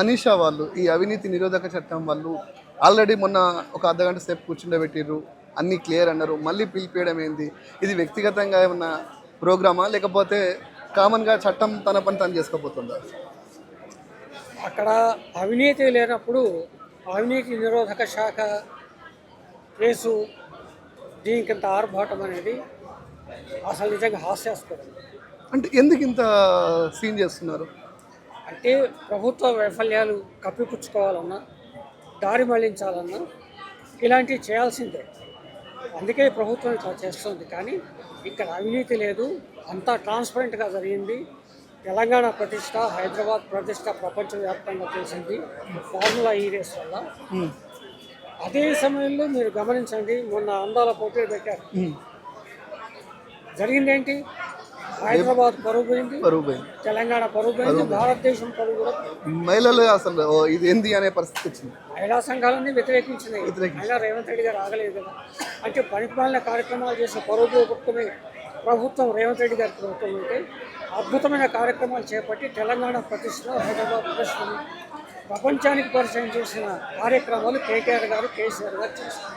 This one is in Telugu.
అనీషా వాళ్ళు ఈ అవినీతి నిరోధక చట్టం వాళ్ళు ఆల్రెడీ మొన్న ఒక అర్ధగంట సేపు కూర్చుండబెట్టిర్రు అన్నీ క్లియర్ అన్నారు. మళ్ళీ పిలిపేయడం ఏంది? ఇది వ్యక్తిగతంగా ఏమన్నా ప్రోగ్రామా? లేకపోతే కామన్గా చట్టం తన పని తను చేసుకోబోతుందా? అక్కడ అవినీతి లేనప్పుడు అవినీతి నిరోధక శాఖ కేసు దీనికి ఇంత ఆర్భాటం అనేది అసలు నిజంగా హాస్యాస్పదం. అంటే ఎందుకు ఇంత సీన్ చేస్తున్నారు? అంటే ప్రభుత్వ వైఫల్యాలు కప్పిపుచ్చుకోవాలన్నా దారి మళ్ళించాలన్నా ఇలాంటివి చేయాల్సిందే. అందుకే ప్రభుత్వం ఇట్లా చేస్తుంది. కానీ ఇక్కడ అవినీతి లేదు. అంతా ట్రాన్స్పరెంట్గా జరిగింది. తెలంగాణ ప్రతిష్ట హైదరాబాద్ ప్రతిష్ట ప్రపంచవ్యాప్తంగా తెలిసింది ఫార్ములా ఈ రేస్ వల్ల. అదే సమయంలో మీరు గమనించండి మొన్న అందాల పోటీ పెట్టారు. ఉమ్, జరిగింది ఏంటి హైదరాబాద్ పోయింది పరువు పోయింది తెలంగాణ పోయింది భారతదేశం కూడా పోయింది. మహిళలు అసలు ఇది ఏంది అనే పరిస్థితి వచ్చింది. మహిళా సంఘాలన్నీ వ్యతిరేకించినాయి వ్యతిరేకించాయి. అయినా రేవంత్ రెడ్డి గారు ఆగలేదు కదా. అంటే పరిపాలన కార్యక్రమాలు చేసిన పరువు పోగొట్టుకునే ప్రభుత్వం రేవంత్ రెడ్డి గారి ప్రభుత్వం అంటే అద్భుతమైన కార్యక్రమాలు చేపట్టి తెలంగాణ ప్రతిష్టను హైదరాబాద్ ప్రతిష్టను ప్రపంచానికి పరిచయం చేసిన కార్యక్రమాలు కేటీఆర్ గారు కేసీఆర్ గారు చేశారు